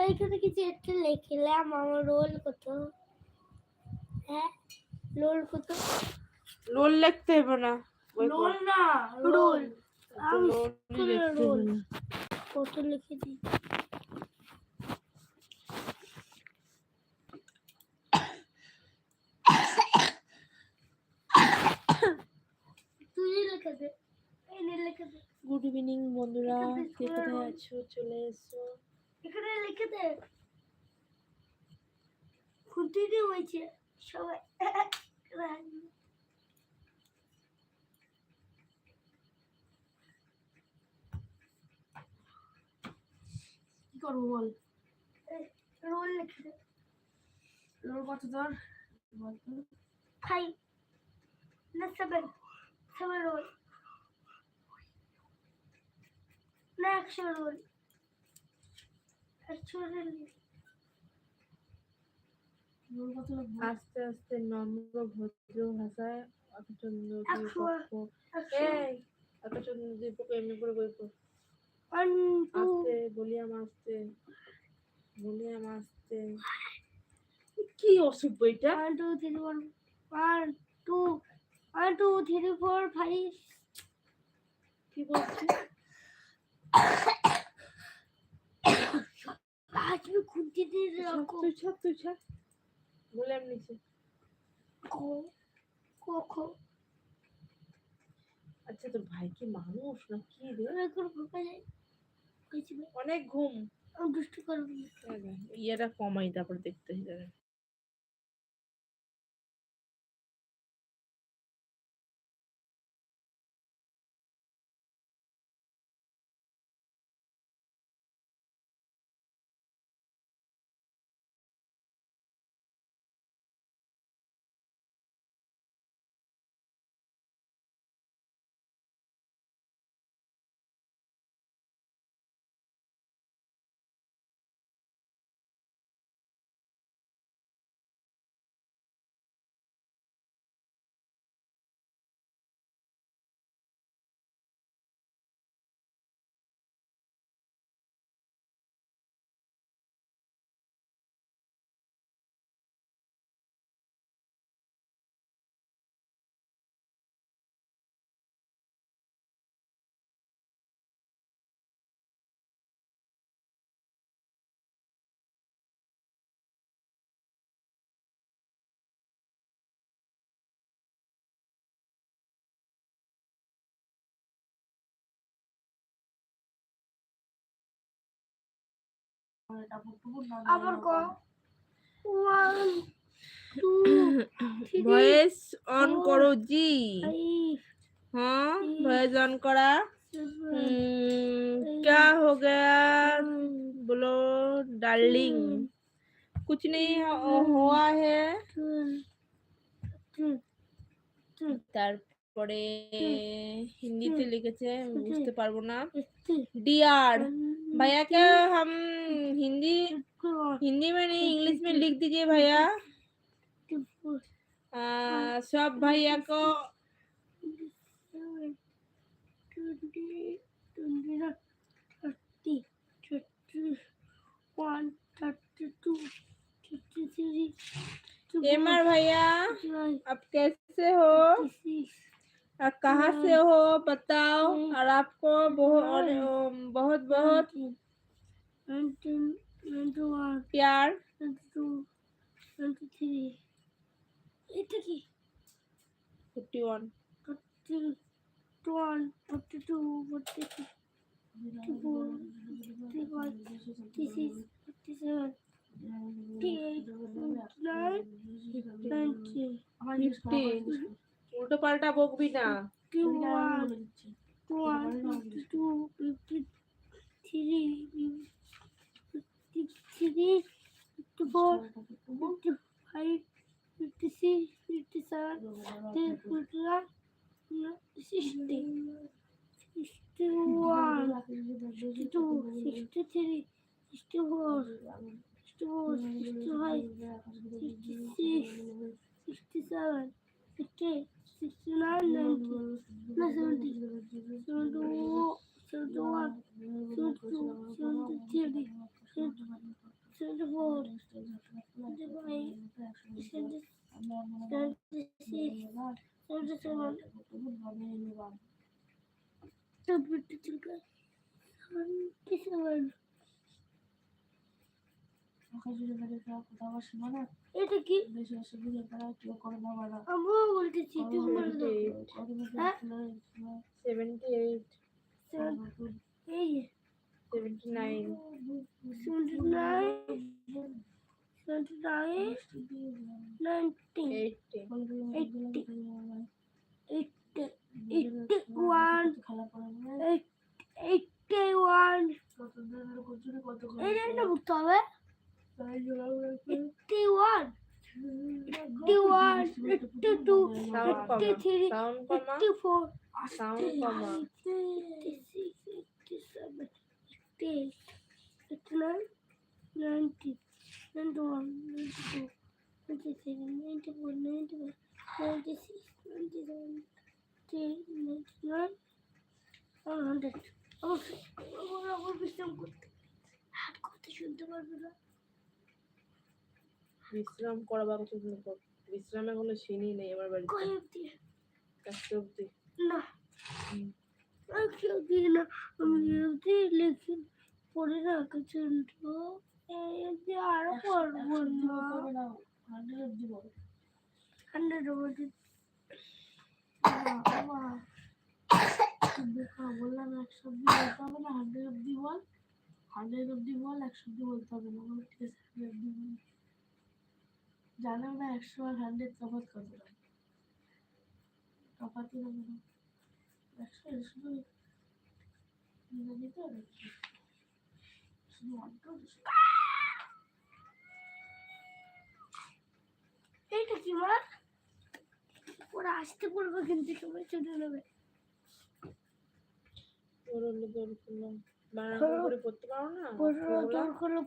ওইখানে কিছু একটা লিখলাম আমার রোল কত? হ্যাঁ? রোল কত? রোল লিখতে হবে না। লোল না রোল। রোল। কত লিখে দিই? তুই লিখে দে। এই লিখে দে। গুড ইভিনিং বন্ধুরা। কে কোথায় আছো? চলে এসো। এখানে লিখে দে। খুঁটি দিয়ে হয়েছে। সবাই কি করব বল? রোল লিখে দে। লোল কত তোর? বল তো। ফাইভ না সেভেন। Seven role. কত লিখব? আস্তে আস্তে নম্র ভদ্র ভাষায় অতচন্দ্র একশো একশো। এই অতচন্দ্র দীপক এমনি করে বই পড়। ওয়ান টু আস্তে বলিয়াম আস্তে বলিয়াম আস্তে কি অসুখ বইটা one two three four one two one two three four five. কি বলছি আমি খুঁটি দিয়ে রাখো তুই ছাপ তুই বলিয়াম নিচে। খো। আচ্ছা তোর ভাই কি মানুষ না কি অনেক ঘুম। দুষ্টু করব। ইয়েটা কমাই তারপর দেখতে যাবে। আবার ক one two three voice on four, করো জি फाइव हाँ six, भैया ऑन करा सेवन हम्म, क्या हो गया बोलो डार्लिंग कुछ नहीं हो- हुआ है তারপরে হিন্দিতে লিখেছে আমি বুঝতে পারবো না डियर भैया क्या हम हिंदी हिंदी में नहीं इंग्लिश में लिख दीजिए भैया। सब भैया को एमआर भैया आप कैसे हो? और कहाँ से हो? बताओ। और आपको बहुत बहुत बहुत পেয়ার এটা কি one two one forty two forty three forty four forty five forty six forty seven forty eight nine twenty fifteen উল্টো পাল্টা বকবি না fifty one two one fifty two fifty three 53, 54, 55, 56, 57, 59, 60, 61, 62, 63, 64, 64, 65, 66, 67, 68, 69, 90, 70, 71, 72, 73, 74, to the board. The boy এটা কি বেশি অসুবিধা তারা কেউ করে না বলা আমিও বলতেছি তুমি বলে দাও 78 এই Seventy nine seventy nine, seventy nine, ninety, eighty eighty, eighty one, খেলা করে eight, eighty one. কত কচুরি কত এটা একটা বুঝতে হবে eighty one, eighty one, eighty two, sound eighty comma three, sound comma eighty four, sound comma eighty six, eighty seven, eighty eight, eighty nine, ninety, ninety one, ninety two, ninety three, ninety four, ninety five, ninety six, ninety seven, ninety eight, ninety nine, one hundred. অবশ্যই আমার আবার বিশ্রাম করতে হাত কথা শুনতে পারবে না বিশ্রাম করা বা কিছু বিশ্রামে কোনো সিনই নেই আমার বাড়িতে কয় অব্দি একটা অব্দি না দিই না আমি অব্দি লিখি পড়ে না কিছু আরও পড়ব না হান্ড্রেড বললাম একশো বলতে হবে না হান্ড্রেড বল হান্ড্রেড বল একশো অব্দি বলতে হবে? না ঠিক আছে বল না একশো আর হান্ড্রেড তফাৎ কতটা তফাৎই না এইটা কি মা ওরা আসতে পড়বে কিন্তু সবাই চলে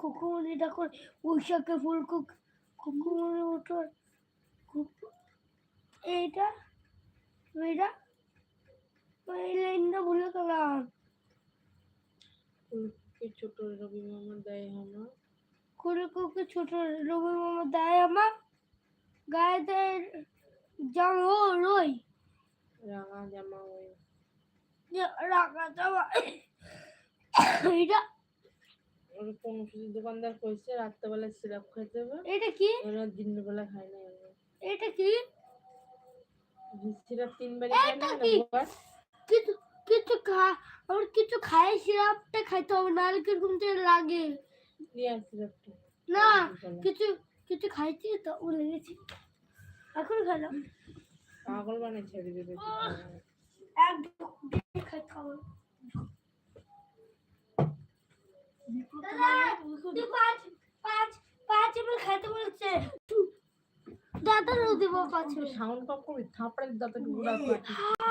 খুকুমনি দেখো ফুল কুক খুকুমনি ওঠর এইটা এইটা। এই লাইনটা ভুলে গেলাম। ফুলকে ছোট রবি মামা দেয় হামা কুড়ি কুকি ছোট রবি মামা দেয় আমার। গায়ে দেয় জামা রই। রাঙা জামা ওই। রাখা জামা। এইটা ওর কোন দোকানদার কইছে রাত্রেবেলা সিরাপ খাইতে হবে। এটা কি? ওরা দিনের বেলা খায় না এটা কি? সিরাপ তিনবারই এই খায় না তো না কি? কিছু কিছু খা আমার কিছু খাই সিরাপটা খাইতে হবে নাহলে কীরকম যে লাগে? না কিছু কিছু খাইছি তো গেছি। এখন খেলাম পাগল বানাই ছেড়ে দেবে দাদা বলল, তুই পাঁচ পাঁচ খাইতে বলছে। দাদারও দিব পাঁচ সাউন্ড করবি থাপড়ে গুড়া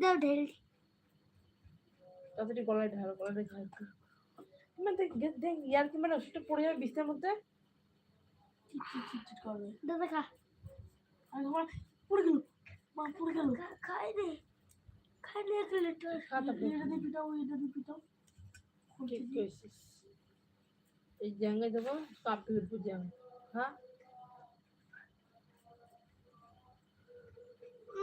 দাও ঢেল। তাড়াতাড়ি গলায় ঢাল গলায় ঢাল মানে দেখ দেখ দেখ ইয়ার কি মানে ওষুধটা পড়ে যাবে বিছনার মধ্যে। চিট চিট চিট করবে। দাদা খা। আর আমার পড়ে গেল। মা পড়ে গেল। খা- খাই রে খাই রে এক লিটার। খা এটা দিয়ে পিটাও এটা দিয়ে পিটাও। ঠিক কইছিস এই জাঙ্গায় দেবো কাপি উঠবো জাং হ্যাঁ এ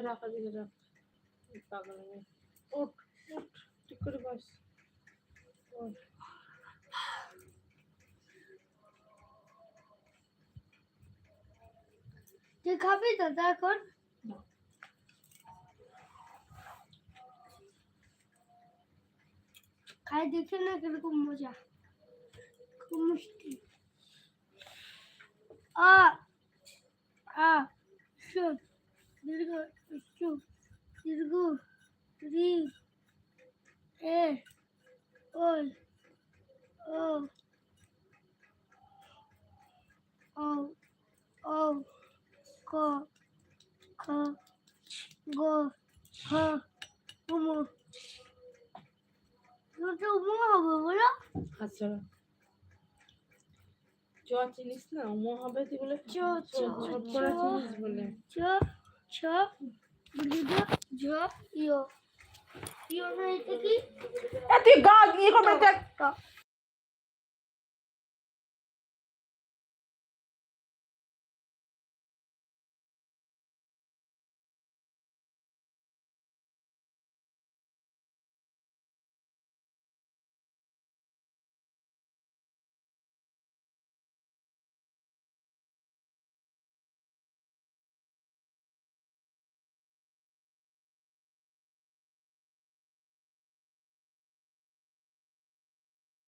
রাখা দিকে রাখ পাগল। উঠ উঠ ঠিক করে বস। তুই খাবি দাদা এখন? খাই দেখে না কীরকম মজা। খুব মিষ্টি। আ আ শোন দীর্ঘ একটু দীর্ঘ রি এ ওই ও ও ও ক খ গ ঘ উমো দুটো উমো হবে বলো আচ্ছা চ চিনিস না উমো হবে তুই বলে চ, চ, ছট। করা চিনিস বলে চ ছ বুঝলি ঝ ইয় ইয় না এটা কি এ তুই গা নিয়ে করবে দেখ ট